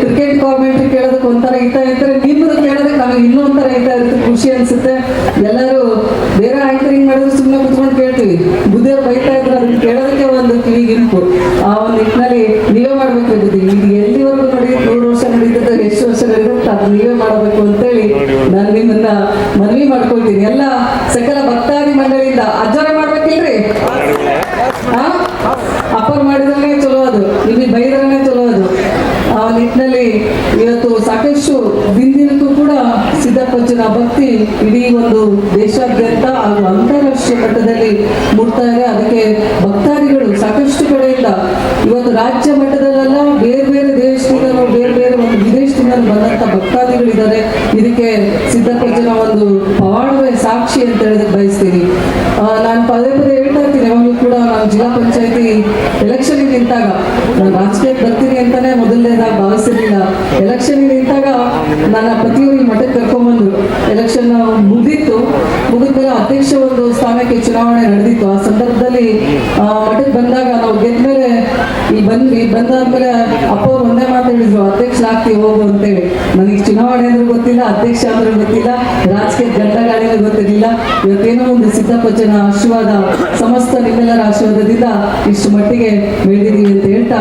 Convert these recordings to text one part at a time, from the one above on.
Cricket commentary ಕೇಳೋದಕ್ಕೆ ಒಂಥರ ಇತ ಇರ್ತಾರೆ ನಿಮ್ಮದು ಕೇಳೋದಕ್ಕೆ ನಮಗೆ ಇನ್ನೂ ಒಂಥರ ಇತ ಇರುತ್ತೆ ಖುಷಿ ಅನ್ಸುತ್ತೆ. ಎಲ್ಲರೂ ಬೇರೆ ಆಂಕರಿಂಗ್ ಮಾಡಿದ್ರು ಸುಮ್ಮನೆ ಕುತ್ಕೊಂಡು ಕೇಳ್ತೀವಿ. ಬುದ್ಧಿಯವ್ರು ಬೈತಾ ಇದ್ರೆ ಅದನ್ನ ಕೇಳೋದಕ್ಕೆ ಒಂದು ಕಿವಿಗೆ ಇಂಪು ಆ ಒಂದು ನಿಟ್ಟಿನಲ್ಲಿ ನೀವೇ ಮಾಡ್ಬೇಕು ಬುದ್ಧಿ ಇದು ಎಲ್ಲಿವರೆಗೂ ನೋಡಿ ನೂರು ವರ್ಷ ನಡೀತದೆ ಎಷ್ಟು ವರ್ಷ ನಡೀತದೆ ಅದು ನೀವೇ ಮಾಡಬೇಕು ಅಂತೇಳಿ ನಾನು ನಿಮ್ಮನ್ನ ಮನವಿ ಮಾಡ್ಕೊಳ್ತೀನಿ. ಎಲ್ಲ ಸಕಲ ಭಕ್ತಾದಿ ಮಂಡಳಿಯಿಂದ ಅಜ್ಜಾರ ಮಾಡ್ಬೇಕಿಲ್ರಿ? ಅಪ್ಪರ್ ಮಾಡಿದ್ರೆ ಚಲೋ ಅದು ನಿಮಗೆ ಬೈದ್ರೇ ಚಲೋ ಅದು ಆ ನಿಟ್ಟಿನಲ್ಲಿ ಇವತ್ತು ಸಾಕಷ್ಟು ದಿನದಿನಕ್ಕೂ ಕೂಡ ಸಿದ್ದಪ್ಪಜ್ಜನ ಭಕ್ತಿ ಇಡೀ ಒಂದು ದೇಶಾದ್ಯಂತ ಹಾಗೂ ಅಂತಾರಾಷ್ಟ್ರೀಯ ಮಟ್ಟದಲ್ಲಿ ಇದೆ ಅದಕ್ಕೆ ಭಕ್ತಾದಿಗಳು ಸಾಕಷ್ಟು ಕಡೆಯಿಂದ ಇವತ್ತು ರಾಜ್ಯ ಮಟ್ಟದಲ್ಲೆಲ್ಲ ಬೇರೆ ಬೇರೆ ದೇಶದಿಂದ ಬೇರೆ ಬೇರೆ ಒಂದು ವಿದೇಶದಿಂದ ಬಂದಂತ ಭಕ್ತಾದಿಗಳಿದ್ದಾರೆ ಇದಕ್ಕೆ ಸಿದ್ದಪ್ಪಜ್ಜನ ಒಂದು ಪವಾಡವೇ ಸಾಕ್ಷಿ ಅಂತ ಹೇಳೋದಕ್ಕೆ ಬಯಸ್ತೀನಿ. ನಾನು ಪದೇ ಪದೇ ಹೇಳ್ತಾ ಇರ್ತೀನಿ, ಯಾವಾಗಲೂ ಕೂಡ ನಾನು ಜಿಲ್ಲಾ ಪಂಚಾಯತಿ ಎಲೆಕ್ಷನ್ ನಿಂತಾಗ ನಾನು ರಾಜಕೀಯಕ್ಕೆ ಬರ್ತೀನಿ ಅಂತಾನೆ ಮೊದಲನೇದಾಗಿ ಭಾವಿಸಿರ್ಲಿಲ್ಲ. ಎಲೆಕ್ಷನ್ ನಿಂತಾಗ ನನ್ನ ಪತಿಯವರು ಮಠಕ್ಕೆ ಕರ್ಕೊಂಡ್ಬಂದ್ರು ಎಲೆಕ್ಷನ್ ಮುಗಿದಿತ್ತು. ಮುಗಿದ್ಮೇಲೆ ಅಧ್ಯಕ್ಷ ಒಂದು ಸ್ಥಾನಕ್ಕೆ ಚುನಾವಣೆ ನಡೆದಿತ್ತು. ಆ ಸಂದರ್ಭದಲ್ಲಿ ಮಠಕ್ಕೆ ಬಂದಾಗ ನಾವು ಗೆದ್ಮೇಲೆ ಈ ಬಂದ್ವಿ ಬಂದಾದ್ಮೇಲೆ ಅಪ್ಪ ಅವ್ರು ಒಂದೇ ಮಾತು ಹೇಳಿದ್ರು, ಅಧ್ಯಕ್ಷ ಆಗ್ತೀವಿ, ಹೋಗು ಅಂತೇಳಿ. ನನಗೆ ಚುನಾವಣೆ ಅಂದ್ರೆ ಗೊತ್ತಿಲ್ಲ, ಅಧ್ಯಕ್ಷ ಅಂದ್ರೆ ಗೊತ್ತಿಲ್ಲ, ರಾಜಕೀಯ ಗಂಡಗಾಳಿನೇ ಗೊತ್ತಿರಲಿಲ್ಲ. ಇವತ್ತೇನೋ ಒಂದು ಸಿದ್ದಪ್ಪಜ್ಜನ ಆಶೀರ್ವಾದ, ಸಮಸ್ತ ನಿಮ್ಮೆಲ್ಲರ ಆಶೀರ್ವಾದದಿಂದ ಇಷ್ಟು ಮಟ್ಟಿಗೆ ಬೆಳೆದಿದ್ದೀವಿ ಅಂತ ಹೇಳ್ತಾ,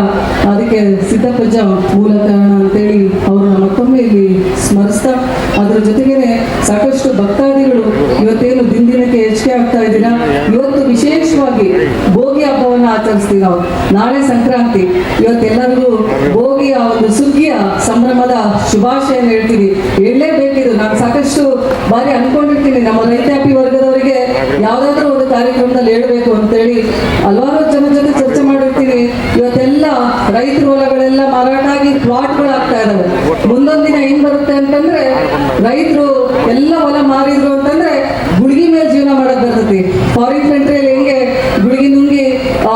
ಅದಕ್ಕೆ ಸಿದ್ದಪ್ಪಜ್ಜ ಮೂಲ ಕಾರಣ ಅಂತೇಳಿ ನಮ್ಮ ಮತ್ತೊಮ್ಮೆ ಇಲ್ಲಿ ಸ್ಮರಿಸ್ತಾ, ಅದ್ರ ಜೊತೆಗೇನೆ ಸಾಕಷ್ಟು ಭಕ್ತಾದಿಗಳು ಇವತ್ತೇನು ದಿನ ದಿನಕ್ಕೆ ಹೆಚ್ಚಿಗೆ ಆಗ್ತಾ ಇದ್ದೀರಾ? ಇವತ್ತು ವಿಶೇಷವಾಗಿ ಆಚರಿಸ್ತೀವಿ ನಾವು. ನಾಳೆ ಸಂಕ್ರಾಂತಿ. ಇವತ್ತೆಲ್ಲರಿಗೂ ಭೋಗಿಯ ಒಂದು ಸುಗ್ಗಿಯ ಸಂಭ್ರಮದ ಶುಭಾಶಯ ಹೇಳ್ತೀನಿ. ಹೇಳಲೇಬೇಕಿದ್ರು ನಾನು ಸಾಕಷ್ಟು ಬಾರಿ ಅನ್ಕೊಂಡಿರ್ತೀನಿ ನಮ್ಮ ರೈತಾಪಿ ವರ್ಗದವರಿಗೆ ಯಾವ್ದಾದ್ರು ಒಂದು ಕಾರ್ಯಕ್ರಮದಲ್ಲಿ ಹೇಳ್ಬೇಕು ಅಂತೇಳಿ. ಹಲವಾರು ಜನ ಜೊತೆ ಚರ್ಚೆ ಮಾಡಿರ್ತೀನಿ. ಇವತ್ತೆಲ್ಲ ರೈತರ ಹೊಲಗಳೆಲ್ಲ ಮಾರಾಟ ಆಗಿ ಪ್ಲಾಟ್ಗಳು ಆಗ್ತಾ ಇದಾವೆ ಮುಂದೊಂದಿನ ಏನ್ ಬರುತ್ತೆ ಅಂತಂದ್ರೆ ರೈತರು ಎಲ್ಲ ಹೊಲ ಮಾರಿದ್ರು ಅಂತಂದ್ರೆ ಗುಡ್ಗಿ ಮೇಲೆ ಜೀವನ ಮಾಡಕ್ ಬರ್ತೈತಿ ಫಾರಿನ್ ಕಂಟ್ರಿಯಲ್ಲಿ ಹೆಂಗೆ ಗುಡ್ಗಿ ನುಂಗಿ ಆ,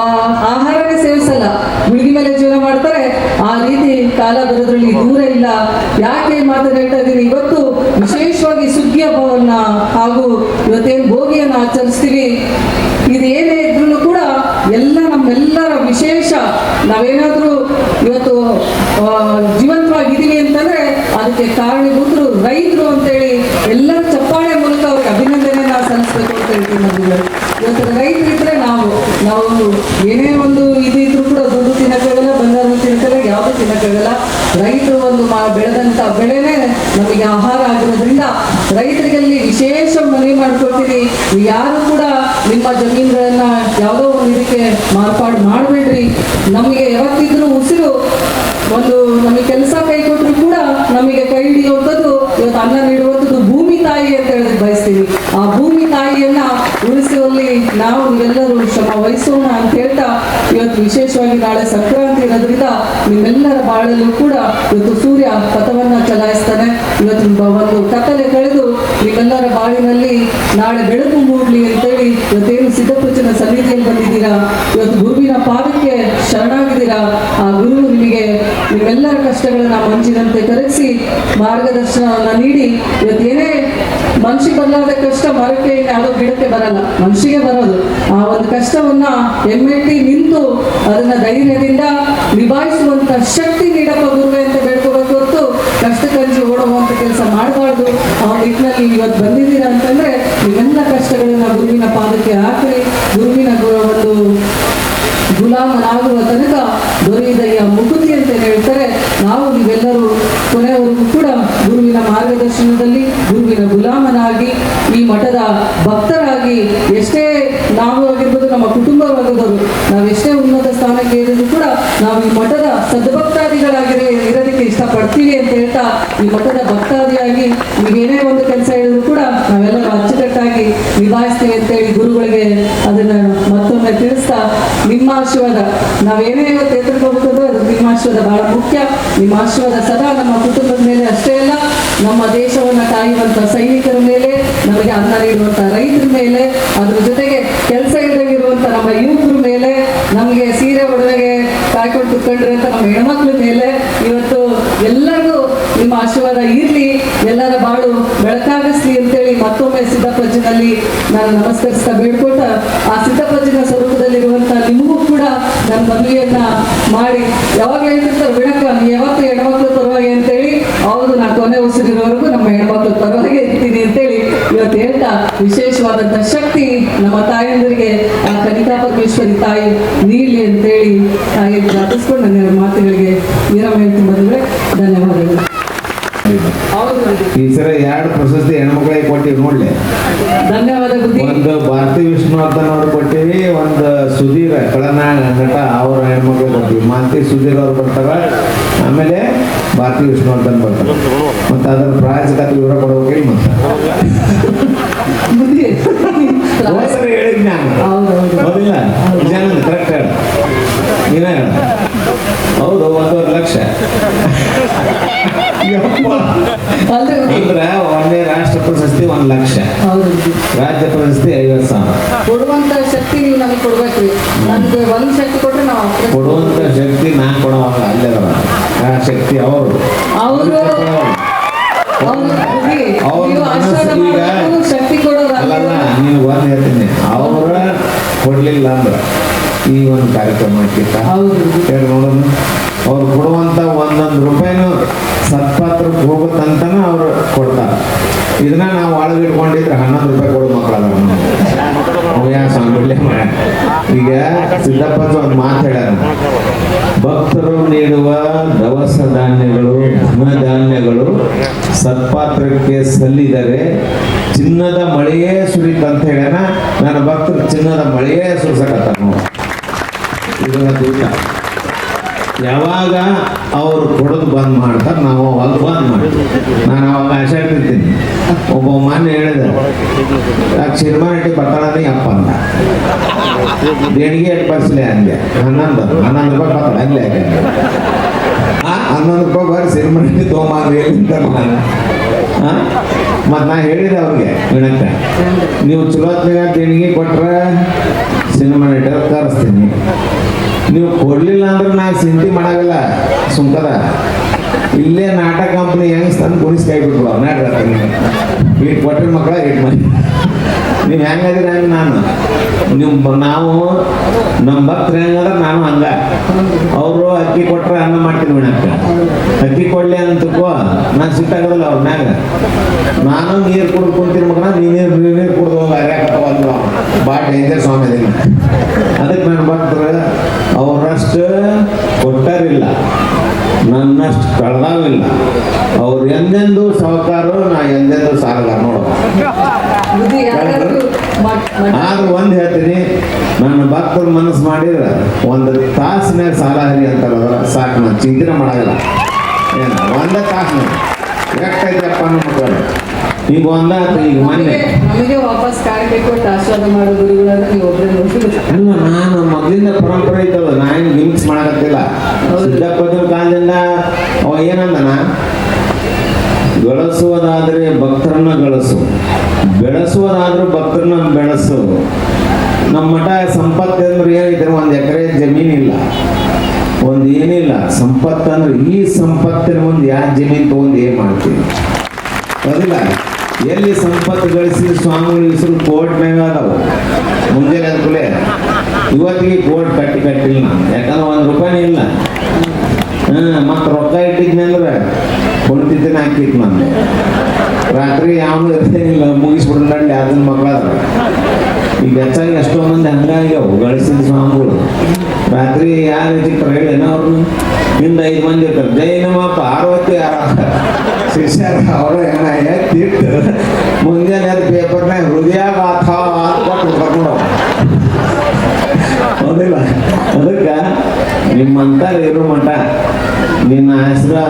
ಆಹಾರನೇ ಸೇವಿಸಲ್ಲ ಗುಡ್ಗಿ ಮೇಲೆ ಜೀವನ ಮಾಡ್ತಾರೆ ಆ ರೀತಿ ಕಾಲ ಬರೋದ್ರಲ್ಲಿ ದೂರ ಇಲ್ಲ ಯಾಕೆ ಈ ಮಾತನ್ನ ಹೇಳ್ತಾ ಇದ್ದೀನಿ ಇವತ್ತು ವಿಶೇಷವಾಗಿ ಸುಗ್ಗಿ ಹಬ್ಬವನ್ನ ಹಾಗೂ ಇವತ್ತೇನು ಭೋಗಿಯನ್ನ ಆಚರಿಸ್ತೀವಿ ಇದು ಏನೇ ಇದ್ರೂ ಕೂಡ ಎಲ್ಲ ನಮ್ಮೆಲ್ಲರ ವಿಶೇಷ ನಾವೇನಾದ್ರೂ ಇವತ್ತು ಜೀವಂತವಾಗಿದ್ದೀವಿ ಅಂತಂದ್ರೆ ಅದಕ್ಕೆ ಕಾರಣೀಭೂತರು, ರೈತರು ಅಂತೇಳಿ ಎಲ್ಲ ಚಪ್ಪಾಳೆ ಮೂಲಕ ಅವ್ರಿಗೆ ಅಭಿನಂದನೆಯನ್ನ ಸಲ್ಲಿಸ್ಬೇಕು ಅಂತ ಹೇಳ್ತೀವಿ ನಾನು ಇವತ್ತು ರೈತರು ಇದ್ರೆ ನಾವು ನಾವು ಏನೇ ಒಂದು ಇದು ಇದ್ರೂ ಕೂಡ ದುಡ್ಡು ತಿನ್ನಕ್ಕಾಗಲ್ಲ ಬಂಗಾರ ತಿನ್ನಕ್ಕಾಗಲ್ಲ, ಯಾವುದು ತಿನ್ನಕ್ಕಾಗಲ್ಲ. ರೈತರು ಒಂದು ಮಾ, ಬೆಳೆದಂತ ಬೆಳೆನೇ ನಮಗೆ ಆಹಾರ ಆಗಿರೋದ್ರಿಂದ ರೈತರಿಗಲ್ಲಿ ವಿಶೇಷ ಮನವಿ ಮಾಡ್ಕೊಳ್ತೀವಿ. ಯಾರು ಕೂಡ ನಿಮ್ಮ ಜಮೀನುಗಳನ್ನ ಯಾವುದೋ ಇದಕ್ಕೆ ಮಾರ್ಪಾಡು ಮಾಡಬೇಡ್ರಿ. ನಮಗೆ ಯಾವತ್ತಿದ್ರೂ ಉಸಿರು, ಒಂದು ನಮಗೆ ಕೆಲಸ ಕೈ ಕೊಟ್ಟರು ಕೂಡ ನಮಗೆ ಕೈ ಹಿಡಿಯುವಂಥದ್ದು ಇವತ್ತು ಅನ್ನ ನೀಡುವಂಥದ್ದು ಭೂಮಿ ತಾಯಿ ಅಂತ ಹೇಳಿ ಬಯಸ್ತೀವಿ ಆ ಭೂಮಿ ತಾಯಿಯನ್ನ ಉಳಿಸುವಲ್ಲಿ ನಾವು ಎಲ್ಲರೂ ಶ್ರಮ ವಹಿಸೋಣ ಅಂತ ಹೇಳ್ತಾ ಇವತ್ತು ವಿಶೇಷವಾಗಿ ನಾಳೆ ಸಂಕ್ರಾಂತಿ ಇರೋದ್ರಿಂದ ನಿಮ್ಮೆಲ್ಲರ ಬಾಳಲ್ಲೂ ಕೂಡ ಇವತ್ತು ಸೂರ್ಯ ಪಥವನ್ನ ಚಲಾಯಿಸ್ತಾನೆ. ಇವತ್ತು ಒಂದು ಕತ್ತಲೆ ನಿಮ್ಮೆಲ್ಲರ ಬಾಳಿನಲ್ಲಿ ನಾಳೆ ಬೆಳಕು ಮೂಡಲಿ ಅಂತೇಳಿ ಇವತ್ತೇನು ಸಿದ್ಧಪೂಜನ ಸನ್ನಿಧಿಯಲ್ಲಿ ಬಂದಿದ್ದೀರಾ? ಇವತ್ತು ಗುರುವಿನ ಪಾದಕ್ಕೆ ಶರಣಾಗಿದ್ದೀರಾ? ಆ ಗುರು ನಿಮಗೆ ನಿಮ್ಮೆಲ್ಲರ ಕಷ್ಟಗಳನ್ನ ಮಂಜಿನಂತೆ ಕರೆಸಿ ಮಾರ್ಗದರ್ಶನವನ್ನ ನೀಡಿ ಇವತ್ತೇನೇ ಮನುಷ್ಯ ಬರಲಾದ ಕಷ್ಟ ಮರಕ್ಕೆ ಯಾವುದೋ ಗಿಡಕ್ಕೆ ಬರಲ್ಲ. ಮನುಷ್ಯಗೆ ಬರೋದು. ಆ ಒಂದು ಕಷ್ಟವನ್ನ ಹೆಮ್ಮೆಟ್ಟಿ ನಿಂತು ಅದನ್ನ ಧೈರ್ಯದಿಂದ ನಿಭಾಯಿಸುವಂತ ಶಕ್ತಿ ನೀಡಪ್ಪ ಗುರುವೆ ಅಂತ ಬೇಡ್ಕೋಬೇಕು ಹೊರತು ಕಷ್ಟ ಕಂಜಿ ಓಡುವಂತ ಕೆಲಸ ಮಾಡಬಾರ್ದು. ಆ ನಿಟ್ಟಿನಲ್ಲಿ ಇವತ್ತು ಬಂದಿದ್ದೀರಾ ಅಂತಂದ್ರೆ ಇವೆಲ್ಲ ಕಷ್ಟಗಳನ್ನ ಗುರುವಿನ ಪಾದಕ್ಕೆ ಹಾಕಿ ಗುರುವಿನ ಒಂದು ಗುಲಾಮನಾಗುವ ತನಕ ದೊರೆಯದಯ್ಯ ಮುಕುತಿ ಅಂತ ಹೇಳ್ತಾರೆ. ನಾವು ನೀವೆಲ್ಲರೂ ಕೊನೆಯವರೆಗೂ ಕೂಡ ಗುರುವಿನ ಮಾರ್ಗದರ್ಶನದಲ್ಲಿ ಗುರುವಿನ ಗುಲಾಮನಾಗಿ, ಈ ಮಠದ ಭಕ್ತರಾಗಿ ಎಷ್ಟೇ ನಾವು ಆಗಿರ್ಬೋದು, ನಮ್ಮ ಕುಟುಂಬ ವರ್ಗದವರು ನಾವು ಎಷ್ಟೇ ಉನ್ನತ ಸ್ಥಾನಕ್ಕೆ ಇರೋದು ಕೂಡ ನಾವು ಈ ಮಠದ ಸದ್ಭಕ್ತಾದಿಗಳಾಗಿರೇ ಇರೋದಕ್ಕೆ ಇಷ್ಟಪಡ್ತೀವಿ ಅಂತ ಹೇಳ್ತಾ ಈ ಮಠದ ಭಕ್ತಾದಿಯಾಗಿ ನೀವೇನೇ ಒಂದು ಕೆಲಸ ಹೇಳಿದ್ರು ಕೂಡ ನಾವೆಲ್ಲರೂ ಅಚ್ಚುಕಟ್ಟಾಗಿ ನಿಭಾಯಿಸ್ತೀವಿ ಅಂತೇಳಿ ಗುರುಗಳಿಗೆ ಅದನ್ನ ಮತ್ತೊಮ್ಮೆ ತಿಳಿಸ್ತಾ, ನಿಮ್ಮ ಆಶೀರ್ವಾದ, ನಾವೇನೇ ಇವತ್ತು ಎದುರ್ಕೋಬೇಕಂದ್ರೆ ಅದು ನಿಮ್ಮ ಆಶೀರ್ವಾದ ಬಹಳ ಮುಖ್ಯ. ನಿಮ್ಮ ಆಶೀರ್ವಾದ ಸದಾ ನಮ್ಮ ಕುಟುಂಬದ ಮೇಲೆ ಅಷ್ಟೇ ಅಲ್ಲ, ನಮ್ಮ ದೇಶವನ್ನ ಕಾಯುವಂತ ಸೈನಿಕರ ಮೇಲೆ, ನಮಗೆ ಅನ್ನ ನೀಡುವಂತ ರೈತರ ಮೇಲೆ, ಅದ್ರ ಜೊತೆಗೆ ಕೆಲಸ ಇಲ್ಲದಾಗಿರುವಂತ ನಮ್ಮ ಯುವಕರ ಮೇಲೆ, ನಮಗೆ ಸೀರೆ ಒಡವೆಗೆ ಕಾಯ್ಕೊಂಡು ಕುತ್ಕೊಂಡಿರುವಂತ ನಮ್ಮ ಹೆಣ್ಮಕ್ಳ ಮೇಲೆ ಇವತ್ತು ಎಲ್ಲರಿಗೂ ನಾನು ನಮಸ್ಕರಿಸ್ತಾ ಬೇಡ್ಕೊಳ್ತಾ ಆ ಸಿದ್ಧಪ್ಪಜ್ಜನ ಸ್ವರೂಪದಲ್ಲಿರುವಂಥ ನಿಮಗೂ ಕೂಡ ನನ್ನ ಮದುವೆಯನ್ನ ಮಾಡಿ. ಯಾವಾಗ ಹೇಳ್ತಿರ್ತಾರೆ ಬಿಡಕ್ಕ ಯಾವತ್ತು ಹೆಣ್ಮಕ್ಳು ಪರವಾಗಿ ಅಂತೇಳಿ ಅವರು ನಾ ಕೊನೆ ಉಸಿರಿರೋವರೆಗೂ ನಮ್ಮ ಹೆಣ್ಮಕ್ಳು ಪರವಾಗಿ ಇರ್ತೀನಿ ಅಂತೇಳಿ ಇವತ್ತು ಹೇಳ್ತಾ ವಿಶೇಷವಾದಂಥ ಶಕ್ತಿ ನಮ್ಮ ತಾಯಂದರಿಗೆ, ಆ ಕನಿತಾ ಪರಮೇಶ್ವರಿ ತಾಯಿ ನೀಡಲಿ ಅಂತೇಳಿ ತಾಯಿಗೆ ಪ್ರಾರ್ಥಿಸ್ಕೊಂಡು ನನ್ನ ಮಾತುಗಳಿಗೆ ವಿರಾಮ ಹೇಳ್ತೀನಿ ಬಂದ್ರೆ ಧನ್ಯವಾದಗಳು. ಈ ಸರ ಎರಡು ಪ್ರಶಸ್ತಿ ಹೆಣ್ಮಕ್ಳಿಗೆ ಕೊಟ್ಟಿವಿ ನೋಡ್ಲಿ. ಧನ್ಯವಾದ ಒಂದು ಭಾರತಿ ವಿಷ್ಣುವರ್ಧನ್ ಅವ್ರು ಕೊಟ್ಟಿವಿ ಒಂದು ಸುಧೀರ್ ಕಳನ ನಟ ಅವ್ರ ಹೆಣ್ಮಕ್ಳಿಗೆ ಕೊಟ್ಟಿವಿ. ಮಾತಿ ಸುಧೀರ್ ಅವ್ರು ಬರ್ತಾರ ಆಮೇಲೆ ಭಾರತಿ ವಿಷ್ಣುವರ್ಧನ್ ಬರ್ತಾರೆ. ಮತ್ತೆ ಅದ್ರ ಕಥೆ ವಿವರ ಕೊಡ್ಬೇಕಿಲ್ಲ ಮತ್ತೆ ಹೇಳಿದ್ ನಾನು ಹೌದೌದು ಹೌದಿಲ್ಲ ನಿಜಾನ ಕರೆಕ್ಟ್ ಹೇಳ ನೀನೇ ಹೇಳ ಹೌದು ಒಂದೂವರೆ ಲಕ್ಷ ಯಪ್ಪ. ಅಲ್ರಿ ಬುದ್ಧಿ ಅಂದ್ರೆ ಒಂದೇ ರಾಷ್ಟ್ರ ಪ್ರಶಸ್ತಿ ಒಂದ್ ಲಕ್ಷ ಹೌದು ಬುದ್ಧಿ ರಾಜ್ಯ ಪ್ರಶಸ್ತಿ ಐವತ್ತು ಸಾವಿರ ಕೊಡುವಂತ ಶಕ್ತಿ ನೀವು ನಮಗೆ ಕೊಡ್ಬೇಕ್ರಿ ನಮ್ಗೆ ಒಂದ್ ಶಕ್ತಿ ಕೊಟ್ರೆ ನಾವು ಅಷ್ಟೇ ಕೊಡುವಂತ ಶಕ್ತಿ ನಾ ಕೊಡುವಾಗ ಅಲ್ಲೇ ಆ ಶಕ್ತಿ ಅವರು. ಅವರು ಅಲ್ಲಲ್ಲ ನೀನು ಒಂದ್ ಹೇಳ್ತೀನಿ. ಅವ್ರ ಕೊಡ್ಲಿಲ್ಲ ಅಂದ್ರ ಈ ಒಂದು ಕಾರ್ಯಕ್ರಮ ಹಾಕಿತ್ತ. ಹೇಳಿ ನೋಡೋಣ. ಅವ್ರು ಕೊಡುವಂತ ಒಂದೊಂದು ರೂಪಾಯಿನೂ ಸತ್ಪಾತ್ರಕ್ಕೆ ಹೋಗುತ್ತಂತಾನೆ ಅವ್ರು ಕೊಡ್ತಾರ. ಇದನ್ನ ನಾವು ಒಳಗೆ ಇಟ್ಕೊಂಡಿದ್ರೆ ಹನ್ನೊಂದು ರೂಪಾಯಿ ಕೊಡು ಮಕ್ಕಳ. ಈಗ ಸಿದ್ದಪ್ಪ ಒಂದು ಮಾತು ಹೇಳ್ಯಾರ ಭಕ್ತರು ನೀಡುವ ದವಸ ಧಾನ್ಯಗಳು ಧನಧಾನ್ಯಗಳು ಸತ್ಪಾತ್ರಕ್ಕೆ ಸಲ್ಲಿದರೆ ಚಿನ್ನದ ಮಳೆಯೇ ಸುರಿತಂತ ಹೇಳ್ಯಾನ. ನನ್ನ ಭಕ್ತರು ಚಿನ್ನದ ಮಳೆಯೇ ಸುರಿಸಕತ್ತ ನೋಡಿ. ದೂತ ಯಾವಾಗ ಅವ್ರು ಕೊಡೋದು ಬಂದ್ ಮಾಡ್ತಾರೆ, ನಾವು ಅವಾಗ ಬಂದ್ ಮಾಡ್ತೀವಿ. ನಾನು ಅವಾಗ ಇರ್ತೀನಿ ಒಬ್ಬ ಮಾನ್ಯ ಹೇಳಿದ ಶಿರ್ಮಾನಟ್ಟಿ ಬರ್ತಾನೆ ಅಪ್ಪ ಅಂತ? ದೇಣಿಗೆ ಬರ್ಸಲಿ ಅಂದೆ ಹನ್ನೊಂದು ಹನ್ನೊಂದು ರೂಪಾಯಿ ಬರ್ತಾಳೆ? ಹಂಗೆ ಹನ್ನೊಂದು ರೂಪಾಯಿ ಬರ್ರಿ ಸಿನಿಮಾ ತೊಗೊಂಬಾರ್ರಿ ಅಂತ ಮತ್ತು ನಾ ಹೇಳಿದೆ ಅವ್ರಿಗೆ, ವಿನಂತ. ನೀವು ಚಲೋತ್ನಾಗ ದೇಣಿಗೆ ಕೊಟ್ರೆ ಸಿನಿಮಾ ನಟರ್ ಕರೆಸ್ತೀನಿ ನೀವು ಕೊಡ್ಲಿಲ್ಲ ಅಂದ್ರೆ ನಾ ಚಿಂತೆ ಮಾಡಾಗಲ್ಲ ಸುಂಕದ ಇಲ್ಲೇ ನಾಟಕ ಕಂಪ್ನಿ ಹೆಂಗ್ ತಂದು ಗುಣಿಸ್ ಕೈ ಬಿಟ್ರು ನಾಟಕ ಕೊಟ್ಟರೆ ಮಕ್ಕಳ ಏಟ್ ಮಾಡಿ ನೀವು ಹೆಂಗಾದ್ರೆ ಹಂಗೆ ನಾನು ನಿಮ್ಮ ನಾವು ನಮ್ಮ ಭಕ್ತರು ಹೆಂಗಾದ್ರೆ ನಾನು ಹಂಗ. ಅವರು ಅಕ್ಕಿ ಕೊಟ್ರೆ ಅನ್ನ ಮಾಡ್ತೀನಿ ಬಿಡಕ್ಕ ಅಕ್ಕಿ ಕೊಡ್ಲಿ ಅಂತಕೋ, ನಾನು ಸಿಟ್ಟಾಗದಲ್ಲ ಅವ್ರ ಮ್ಯಾಗ. ನಾನು ನೀರು ಕುಡ್ದು ಕುಂತೀನಿ ನೀ ನೀರು ನೀರು ಕುಡ್ದು ಹೋಗಿ ಅರ್ಯಾಕತ್ತವಲ್ಲ ಭಾಳ ಡೇಂಜರ್ ಸ್ವಾಮಿ ಅದಕ್ಕೆ ನನ್ನ ಭಕ್ತರು, ಅವರಷ್ಟು ಕೊಟ್ಟರಿಲ್ಲ ನನ್ನಷ್ಟು ಕಳ್ದಾವಿಲ್ಲ ಅವ್ರು ಎಂದೆಂದು ಸಹಕಾರ ನಾ ಎಂದೆಂದು ಸಾರಲ್ಲ ನೋಡು. ಆದ್ರೂ ಒಂದ್ ಹೇಳ್ತೀನಿ ನನ್ನ ಭಕ್ತರು ಮನಸ್ಸು ಮಾಡಿದ್ರೆ ಒಂದು ತಾಸಿನಾಗ ಸಾಲ ಹರಿ ಅಂತಾರಲ್ಲ ಸಾಕು ನಾನು ಚಿಂತನೆ ಮಾಡಲ್ಲ ಏನ ಒಂದ ತಾಸು ಎಷ್ಟೈತಪ್ಪ ನಮ್ಮ ಈಗ ಒಂದ ಈಗ ಮೊನ್ನೆ. ವಾಪಸ್ ಕಾಣಿಕೆ ಕೊಟ್ಟು ಆಶೀರ್ವಾದ ಮಾಡೋ ಗುರುಗಳನ್ನ ನೀವು ಒಬ್ಬರೇ ಅಲ್ಲ ನಾನು ಮೊದಲಿಂದ ಪರಂಪರೆ ಇದ್ದಲ್ಲ ನಾ ಏನು ಗಿಮಿಕ್ಸ್ ಮಾಡಕತ್ತಿಲ್ಲ. ಸಿದ್ದಪ್ಪನ ಕಾಲದಿಂದ ಅವ ಏನಂದನ ಗಳಿಸುವುದಾದರೆ ಭಕ್ತರನ್ನ ಗಳಿಸು ಬೆಳೆಸುವುದಾದ್ರೆ ಭಕ್ತರನ್ನ ಬೆಳೆಸು. ನಮ್ಮ ಮಠ ಸಂಪತ್ತು ಅಂದ್ರೆ ಏನಿದ್ರೆ ಒಂದು ಎಕರೆ ಜಮೀನಿಲ್ಲ ಒಂದು ಏನಿಲ್ಲ. ಸಂಪತ್ತು ಅಂದ್ರೆ ಈ ಸಂಪತ್ತಿನ ಮುಂದೆ ಯಾವ ಜಮೀನು ತಗೊಂಡು ಏನು ಮಾಡ್ತೀವಿ? ಅದಿಲ್ಲ ಎಲ್ಲಿ ಸಂಪತ್ತು ಗಳಿಸಿ ಸ್ವಾಮಿಗಳ ಹೆಸರು ಕೋರ್ಟ್ನಾಗ ಅದಾವ. ಮುಂಜಾನೆ ಅಂದ್ಕೂಲೆ ಇವತ್ತಿಗೆ ಕೋರ್ಟ್ ಕಟ್ಟಿ ಕಟ್ಟಿಲ್ಲ. ಯಾಕಂದ್ರೆ ಒಂದು ರೂಪಾಯಿ ಇಲ್ಲ. ಮತ್ತೆ ರೊಕ್ಕ ಇಟ್ಟಿದ್ನಂದ್ರೆ ಕೊಡ್ತಿದ್ದೇನೆ ಹಾಕಿತ್ತು ನಾನು ರಾತ್ರಿ ಯಾವನು ಇರ್ತೇನಿಲ್ಲ ಮುಗಿಸ್ಬಿಡ್ಲಿ ಅದನ್ನ ಮಗಳ ಈಗ ಹೆಚ್ಚಾಗಿ ಎಷ್ಟೋ ಮಂದಿ ಹಂಗಾಗ್ಯಾವ ಗಳಿಸಿದ ಸ್ವಾಮಿಗಳು. ರಾತ್ರಿ ಯಾರ ರೀತಿ ಹೇಳೇನ ಅವ್ರನ್ನ ಹಿಂದೆ ಐದು ಮಂದಿ ಇರ್ತಾರೆ. ಜೈ ಪಾರ್ವತಿ ಯಾರ? ಶಿಷ್ಯ ಅವರು ಏನ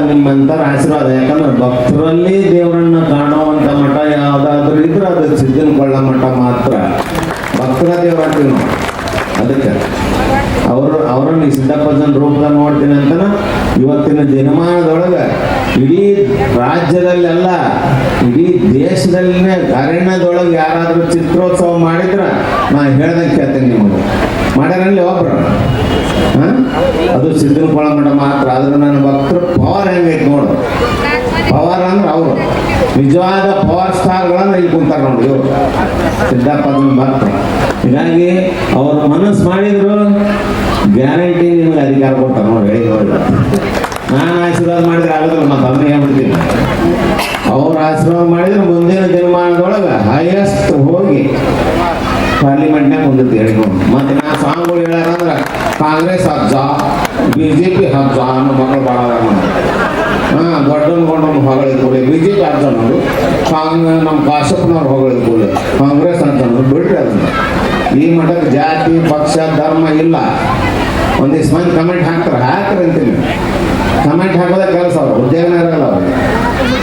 ನಿಮ್ಮಂತರ ಆಶೀರ್ವಾದ. ಯಾಕಂದ್ರೆ ಭಕ್ತರಲ್ಲಿ ದೇವರನ್ನ ಕಾಣುವಂತ ಮಠ ಯಾವ್ದಾದ್ರು ಇದ್ರೆ ಅದು ಸಿದ್ದನಕೊಳ್ಳ ಮಠ ಮಾತ್ರ. ಭಕ್ತರ ದೇವ್ರ ಅಂತೀವಿ ಅದಕ್ಕೆ ಅವರು ಅವರನ್ನು ಸಿದ್ದಪ್ಪನ ರೂಪದಾಗ ನೋಡ್ತೀನಿ ಅಂತ ಇವತ್ತಿನ ದಿನಮಾನದೊಳಗೆ ಇಡೀ ರಾಜ್ಯದಲ್ಲೆಲ್ಲ, ಇಡೀ ದೇಶದಲ್ಲಿನೇ ಅರಣ್ಯದೊಳಗೆ ಯಾರಾದರೂ ಚಿತ್ರೋತ್ಸವ ಮಾಡಿದ್ರೆ ನಾ ಹೇಳ್ದಂಗೆ ಕೇಳ್ತೇನೆ ನಿಮಗೆ. ಮಾಡ್ಯಾರಲ್ಲಿ ಒಬ್ರು? ಅದು ಸಿದ್ದನಪಾಳ ಮಠ ಮಾತ್ರ. ಆದ್ರೆ ನನ್ನ ಭಕ್ತರು ಪವರ್ ಹೆಂಗೈತೆ ನೋಡು. ಪವರ್ ಅಂದ್ರೆ ಅವರು. ನಿಜವಾದ ಪವರ್ ಸ್ಟಾರ್ಗಳನ್ನು ಇಲ್ಲಿ ಕುಂತಾರೆ ನೋಡಿ ಇವರು. ಸಿದ್ದಪ್ಪನ ಭಕ್ತರು. ಹೀಗಾಗಿ ಅವ್ರ ಮನಸ್ಸು ಮಾಡಿದ್ರು ಗ್ಯಾರಂಟಿ ನಿಮ್ಗೆ ಅಧಿಕಾರ ಕೊಡ್ತಾರೆ ನೋಡಿ ನಾನು ಆಶೀರ್ವಾದ ಮಾಡಿದ್ರೆ ಆಗೋದಿಲ್ಲ ನಮ್ಮ ಅವ್ರಿಗೆ ಹೇಳ್ಬಿಡ್ತೀನಿ. ಅವ್ರ ಆಶೀರ್ವಾದ ಮಾಡಿದ್ರೆ ಮುಂದಿನ ದಿನಮಾನದೊಳಗೆ ಹೈಯೆಸ್ಟ್ ಹೋಗಿ ಪಾರ್ಲಿಮೆಂಟ್ನಾಗ ಹೇಳಿ ನೋಡಿ. ಮತ್ತೆ ಹೈ ಬಿ ಜೆ ಪಿ ಹತ್ತು ಅನ್ನೋ ಮಕ್ಕಳು ಭಾಳ ಹಾಂ ದೊಡ್ಡನ ಗೊಂಡನ್ನು ಹೊಗಳಿದ ಕೂಡಲೇ ಬಿ ಜೆ ಪಿ ಹತ್ತು ಅನ್ನೋದು ಕಾಂಗ್ ನಮ್ಮ ಕಾಶಪ್ಪನವ್ರು ಹೊಗಳಿದ ಕೂಡಲೇ ಕಾಂಗ್ರೆಸ್ ಅಂತ ಅನ್ನೋದು ಬಿಡ್ರಿ ಅದನ್ನ ಈ ಮಠಕ್ಕೆ ಜಾತಿ, ಪಕ್ಷ, ಧರ್ಮ ಇಲ್ಲ. ಒಂದಿಷ್ಟು ಮಂದಿ ಕಮೆಂಟ್ ಹಾಕ್ತಾರೆ. ಹಾಕ್ರಿ ಅಂತೀನಿ. ಕಮೆಂಟ್ ಹಾಕೋದೇ ಕೆಲಸ ಅವ್ರು. ಉದ್ಯೋಗನೇ ಇರಲ್ಲ ಅವ್ರು.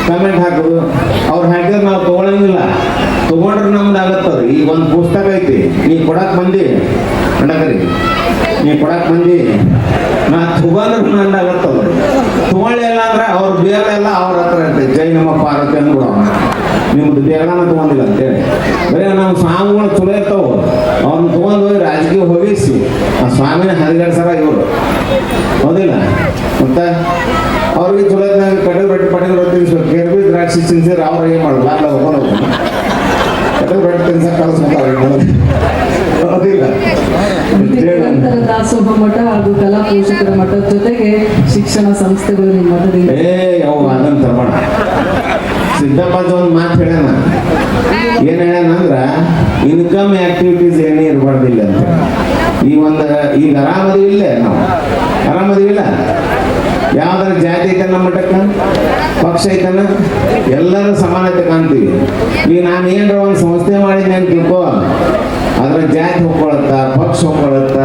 ಕಮೆಂಟ್ ಹಾಕೋದು. ಅವ್ರು ಹಾಕಿದ್ರೆ ನಾವು ತೊಗೊಳಂಗಿಲ್ಲ. ತೊಗೊಂಡ್ರೆ ನಮ್ದು ಆಗತ್ತದ ಈಗ ಒಂದು ಪುಸ್ತಕ ಐತಿ. ನೀವು ಕೊಡಕ್ಕೆ ಬಂದಿ. ಅಡಗರಿ ನೀ ಕೊಡಕ್ ಬಂದಿ. ನಾ ತಗೊಂಡ್ರೆ ನಂದು ಆಗತ್ತದ ತಗೊಳ್ಳಿಲ್ಲ ಅಂದ್ರೆ ಅವ್ರ ಬೇರೆಲ್ಲ ಅವ್ರ ಹತ್ರ ಇರ್ತೈತೆ. ಜೈ ನಮ್ಮ ಪಾರ್ವತಿ ಅಂದ್ಬಿಡ ನಿಮ್ದು ಬೇಗನ ತಗೊಂಡಿಲ್ಲ ಅಂತೇಳಿ ಬರೀ ನಮ್ಮ ಸ್ವಾಮಿಗಳು ಚಲೋ ಇರ್ತಾವ. ಅವ್ರನ್ನ ತಗೊಂಡು ಹೋಗಿ ರಾಜಕೀಯ ಹೋಗಿಸಿ. ಆ ಸ್ವಾಮಿನ ಹರಿಗಡ್ಸರ ಇವರು. ಹೌದಿಲ್ಲ? ಮತ್ತೆ ಅವ್ರಿಗೆ ಚಲೋ ಕಡಲ್ ಬಟ್ಟೆ ರೊಟ್ಟಿ ತಿನ್ಸ್ಬೇಕು. ಕೇರ್ಬಿ ದ್ರಾಕ್ಷಿ ತಿನ್ಸಿದ್ರೆ ಅವ್ರು ಏನು ಮಾಡೋದು ಅಲ್ಲ ಹೋಗೋಣ ಕಡಲ್ ಬಟ್ಟೆ ತಿನ್ಸಕ್ಕೆ ಅವ್ರಿಗೆ ಹೌದಿಲ್ಲ? ನಿರಂತರ ದಾಸೋಹ ಮಠ ಹಾಗೂ ಕಲಾ ಪೋಷಕರ ಮಠದ ಜೊತೆಗೆ ಶಿಕ್ಷಣ ಸಂಸ್ಥೆಗಳು ನಿಮ್ಮ ಮಠದಿಂದ ಏ ಅವು ಅನಂತ ಮಠ. ಸಿದ್ದಪ್ಪಾಜ ಒಂದು ಮಾತು ಹೇಳ್ಯಾನ. ಏನ್ ಹೇಳ್ಯಾನ ಅಂದ್ರ ಇನ್ಕಮ್ ಆಕ್ಟಿವಿಟೀಸ್ ಏನೇ ಇರಬಾರ್ದಿಲ್ಲ ಅಂತ ಈ ಒಂದು ಈಗ ಆರಾಮದಿ ಇಲ್ಲೇ ನಾವು. ಆರಾಮದಿ ಇಲ್ಲ. ಯಾವ್ದಾರ ಜಾತಿ ಐತೆ ನಮ್ಮ ಮಠಕ್ಕ? ಪಕ್ಷ ಐತನ? ಎಲ್ಲರೂ ಸಮಾನತೆ ಕಾಣ್ತೀವಿ. ಈಗ ನಾನು ಏನಾರ ಒಂದು ಸಂಸ್ಥೆ ಮಾಡಿದ್ನಿ ಅಂತ ತಿಳ್ಕೋ. ಅದ್ರ ಜಾತಿ ಹೊಕ್ಕೊಳತ್ತ ಪಕ್ಷ ಹೊಕ್ಕೊಳತ್ತ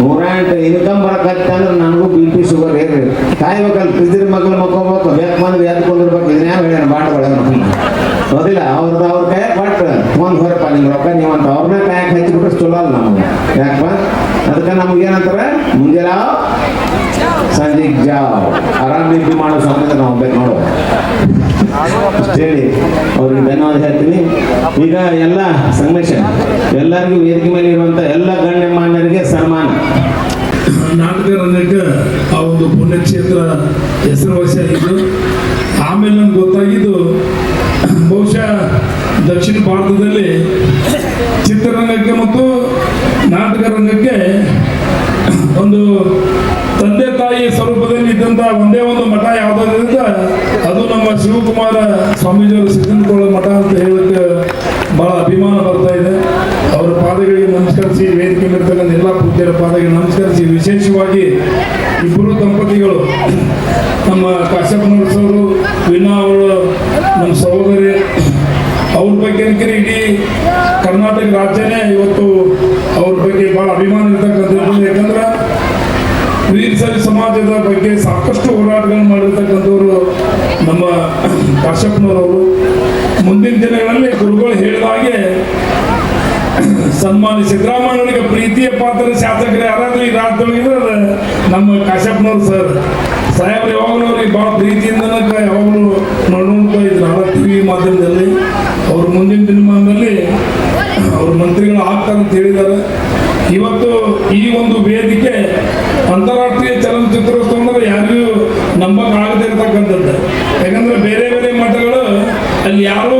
ನೂರಾಂಟು ಇನ್ಕಮ್ ಬರಕತ್ತ ಅಂದ್ರೆ ನನಗೂ ಬಿ ಪಿ ಶುಗರ್ ಏರಿ ಕಾಯ್ಬೇಕಲ್ಲ ಪಿಜಿರ್ ಮಗಳು ಮಕ್ಕೋಬೇಕು, ಬೇಕು ಬಂದು ಎದ್ಕೊಂಡಿರ್ಬೇಕು ಇದನ್ನ ಯಾವ ಹೇಳ್ಯಾನ ಬಾಂಡ್ ಒಳಗೆ ಹೌದಿಲ್ಲ ಅವ್ರದ್ದು ಅವ್ರ ಕೈ ಬಟ್ ಒಂದು ಹೊರಪ್ಪ ನಿಮ್ಮ ರೊಕ್ಕ ನೀವು ಅಂತ ಅವ್ರನ್ನ ಕಾಯಕ್ಕೆ ಹಚ್ಚಿಬಿಟ್ರೆ ಚಲೋ ಅಲ್ಲ ನಮಗೆ. ಯಾಕಪ್ಪ? ಅದಕ್ಕೆ ನಮ್ಗೆ ಏನಂತಾರೆ? ಮುಂಜಾನೆ ಸಂಜೆ ಜಾವ್ ಆರಾಮ್ ನಿದ್ದೆ ಮಾಡೋ ಸಂಬಂಧ ನಾವು ಬೇಕು ನೋಡು ಹೇಳಿ, ಅವ್ರಿಗೆ ಧನ್ಯವಾದ ಹೇಳ್ತೀನಿ. ಈಗ ಎಲ್ಲ ಸಂಗಮೇಶ ಎಲ್ಲರಿಗೂ ವೇದಿಕೆ ಮೇಲೆ ಇರುವಂತ ಎಲ್ಲ ಗಣ್ಯ ಮಾನ್ಯರಿಗೆ ಸನ್ಮಾನ. ನಾಟಕ ರಂಗಕ್ಕೆ ಆ ಒಂದು ಪುಣ್ಯಕ್ಷೇತ್ರ ಹೆಸರುವಾಸಿಯಾಗಿದ್ದು ಆಮೇಲೆ ನಮ್ಗೆ ಗೊತ್ತಾಗಿದ್ದು, ಬಹುಶಃ ದಕ್ಷಿಣ ಭಾರತದಲ್ಲಿ ಚಿತ್ರರಂಗಕ್ಕೆ ಮತ್ತು ನಾಟಕ ರಂಗಕ್ಕೆ ಒಂದು ಒಂದೇ ಒಂದು ಮಠ ಯಾವುದಾದ್ರಿಂದ ಅದು ನಮ್ಮ ಶಿವಕುಮಾರ ಸ್ವಾಮೀಜಿಯವರು ಸಿದ್ಧನಕೋಳ ಮಠ ಅಂತ ಹೇಳಕ್ಕೆ ಬಹಳ ಅಭಿಮಾನ ಬರ್ತಾ ಇದೆ. ಅವರ ಪಾದಗಳಿಗೆ ನಮಸ್ಕರಿಸಿ, ವೇದಿಕೆ ಮೇಲಿರ್ತಕ್ಕಂಥ ಎಲ್ಲ ಪೂಜ್ಯರ ಪಾದಗಳಿಗೆ ನಮಸ್ಕರಿಸಿ. ವಿಶೇಷವಾಗಿ ಇಬ್ಬರು ದಂಪತಿಗಳು, ನಮ್ಮ ಕಾಶ್ಯಪನವರ ನರಸವರು ವಿನಾ ಅವರು ನಮ್ಮ ಸಹೋದರಿ. ಅವ್ರ ಬಗ್ಗೆ ಇಡೀ ಕರ್ನಾಟಕ ರಾಜ್ಯನೇ ಇವತ್ತು ಅವ್ರ ಬಗ್ಗೆ ಬಹಳ ಅಭಿಮಾನ ಇರ್ತಕ್ಕಂಥದ್ದು ಯಾಕಂದ್ರೆ ವೀರಸರಿ ಸಮಾಜದ ಬಗ್ಗೆ ಸಾಕಷ್ಟು ಹೋರಾಟಗಳನ್ನು ಮಾಡಿರ್ತಕ್ಕಂಥವ್ರು ನಮ್ಮ ಕಾಶಪ್ಪನವರವರು ಮುಂದಿನ ದಿನಗಳಲ್ಲಿ ಗುರುಗಳು ಹೇಳಿದ ಹಾಗೆ ಸನ್ಮಾನ್ಯ ಸಿದ್ದರಾಮಯ್ಯನಿಗೆ ಪ್ರೀತಿಯ ಪಾತ್ರ ಶಾಸಕರು ಯಾರಾದ್ರೂ ಈ ರಾಜ್ಯದೊಳಗಿದ್ರೆ ನಮ್ಮ ಕಾಶಪ್ಪನವ್ರು ಸರ್. ಸಾಹೇಬ್ರು, ಯಾವಾಗಲೂ ಅವ್ರಿಗೆ ಭಾಳ ಪ್ರೀತಿಯಿಂದ ಯಾವಾಗಲೂ ನೋಡ್ತಾ ಇದ್ರು. ಅವರ ಟಿ ವಿ ಮಾಧ್ಯಮದಲ್ಲಿ ಅವ್ರ ಮುಂದಿನ ದಿನಮಾನದಲ್ಲಿ ಅವ್ರ ಮಂತ್ರಿಗಳು ಆಗ್ತಾರಂತ ಅಂತ ಹೇಳಿದ್ದಾರೆ. ಇವತ್ತು ಈ ಒಂದು ವೇದಿಕೆ ಅಂತಾರಾಷ್ಟ್ರೀಯ ಯಾಕಂದ್ರೆ ಬೇರೆ ಬೇರೆ ಮಠಗಳು ಅಲ್ಲಿ ಯಾರೋ